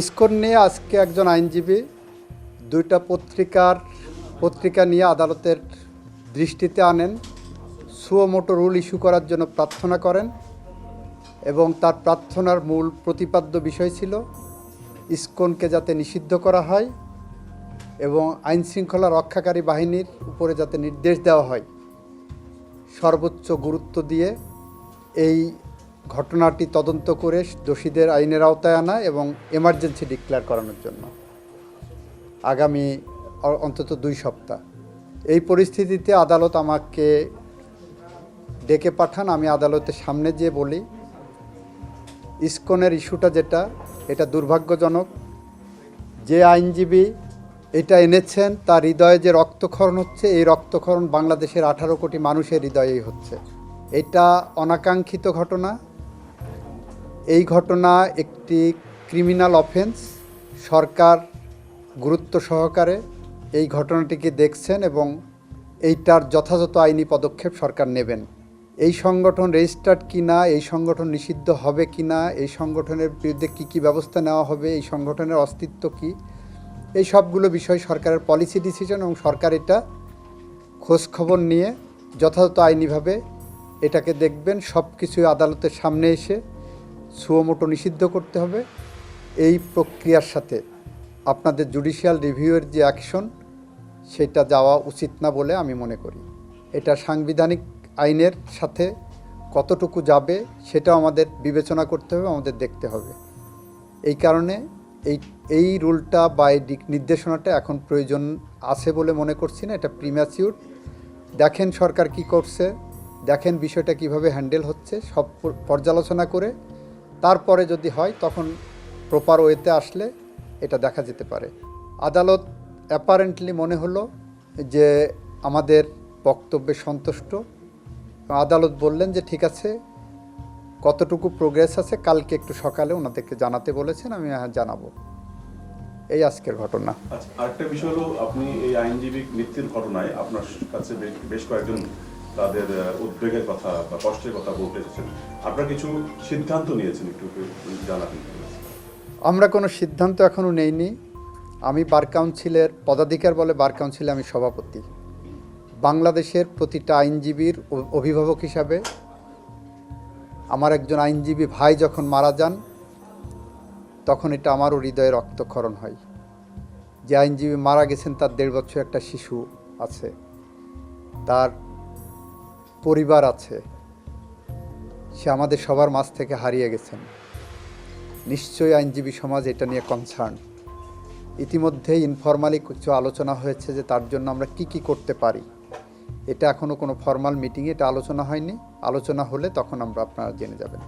ISKCON নিয়ে আজকে একজন আইনজীবী দুইটা পত্রিকার, পত্রিকা নিয়ে আদালতের দৃষ্টিতে আনেন সুয়োমোটো রুল ইস্যু করার জন্য প্রার্থনা করেন এবং তার প্রার্থনার মূল প্রতিপাদ্য বিষয় ছিল ইস্কনকে যাতে নিষিদ্ধ করা হয় এবং আইন শৃঙ্খলা রক্ষাকারী বাহিনীর উপরে যাতে নির্দেশ দেওয়া হয়। সর্বোচ্চ গুরুত্ব দিয়ে এই ঘটনাটি তদন্ত করে দোষীদের আইনের আওতায় আনা এবং এমার্জেন্সি ডিক্লেয়ার করানোর জন্য। আগামী অন্তত দুই সপ্তাহ। এই পরিস্থিতিতে আদালত আমাকে ডেকে পাঠান, আমি আদালতের সামনে যেয়ে বলি, ইস্কনের ইস্যুটা যেটা, এটা দুর্ভাগ্যজনক। যে আইনজীবী এটা এনেছেন, তার হৃদয়ে যে রক্তক্ষরণ হচ্ছে, এই রক্তক্ষরণ বাংলাদেশের আঠারো কোটি মানুষের হৃদয়েই হচ্ছে। এটা অনাকাঙ্ক্ষিত ঘটনা। এই ঘটনা একটি ক্রিমিনাল অফেন্স সরকার গুরুত্ব সহকারে এই ঘটনাটিকে দেখছেন এবং এইটার যথাযথ আইনি পদক্ষেপ সরকার নেবেন। এই সংগঠন রেজিস্টার্ড কিনা, এই সংগঠন নিষিদ্ধ হবে কিনা, এই সংগঠনের বিরুদ্ধে কী কী ব্যবস্থা নেওয়া হবে, এই সংগঠনের অস্তিত্ব কী, এই সবগুলো বিষয় সরকারের পলিসি ডিসিশন এবং সরকার এটা খোঁজখবর নিয়ে যথাযথ আইনিভাবে এটাকে দেখবেন। সব কিছুই আদালতের সামনে এসে সুয়োমোটো নিষিদ্ধ করতে হবে। এই প্রক্রিয়ার সাথে আপনাদের জুডিশিয়াল রিভিউয়ের যে অ্যাকশন, সেটা যাওয়া উচিত না বলে আমি মনে করি। এটা সাংবিধানিক আইনের সাথে কতটুকু যাবে, সেটাও আমাদের বিবেচনা করতে হবে, আমাদের দেখতে হবে। এই কারণে এই এই রুলটা বা এই নির্দেশনাটা এখন প্রয়োজন আছে বলে মনে করছি না, এটা প্রিম্যাচিউর দেখেন সরকার কি করছে, দেখেন বিষয়টা কীভাবে হ্যান্ডেল হচ্ছে, সব পর্যালোচনা করে তারপরে যদি হয়, তখন প্রপার ওয়েতে আসলে এটা দেখা যেতে পারে। আদালত অ্যাপারেন্টলি মনে হলো যে আমাদের বক্তব্যে সন্তুষ্ট। আদালত বললেন যে, ঠিক আছে, কতটুকু প্রোগ্রেস আছে কালকে একটু সকালে ওনাদেরকে জানাতে বলেছেন, আমি হ্যাঁ জানাব। এই আজকের ঘটনা। আচ্ছা আরেকটা বিষয় হলো, আপনি এই আইনজীবী মৃত্যুর ঘটনায় আপনার কাছে বেশ- বেশ কয়েকজন তাদের উদ্বেগের কথা বা কষ্টের কথা বলতে এসেছেন। আপনারা কিছু সিদ্ধান্ত নিয়েছেন একটু জানাবেন। আমরা কোনো সিদ্ধান্ত এখনও নেইনি। আমি বার কাউন্সিলের পদাধিকার বলে বার কাউন্সিলে আমি সভাপতি। বাংলাদেশের প্রতিটা আইনজীবীর অভিভাবক হিসাবে আমার একজন আইনজীবী ভাই যখন মারা যান, তখন এটা আমারও হৃদয়ে রক্তক্ষরণ হয়। যে আইনজীবী মারা গেছেন, তার দেড় বছর একটা শিশু আছে। তার পরিবার আছে, সে আমাদের সবার মাছ থেকে হারিয়ে গেছেন। নিশ্চয়ই আইনজীবী সমাজ এটা নিয়ে কনসার্ন ইতিমধ্যে ইনফরমালি কিছু আলোচনা হয়েছে যে তার জন্য আমরা কি কি করতে পারি। এটা এখনও কোনো ফর্মাল মিটিংয়ে এটা আলোচনা হয়নি। আলোচনা হলে তখন আমরা আপনারা জেনে যাবেন।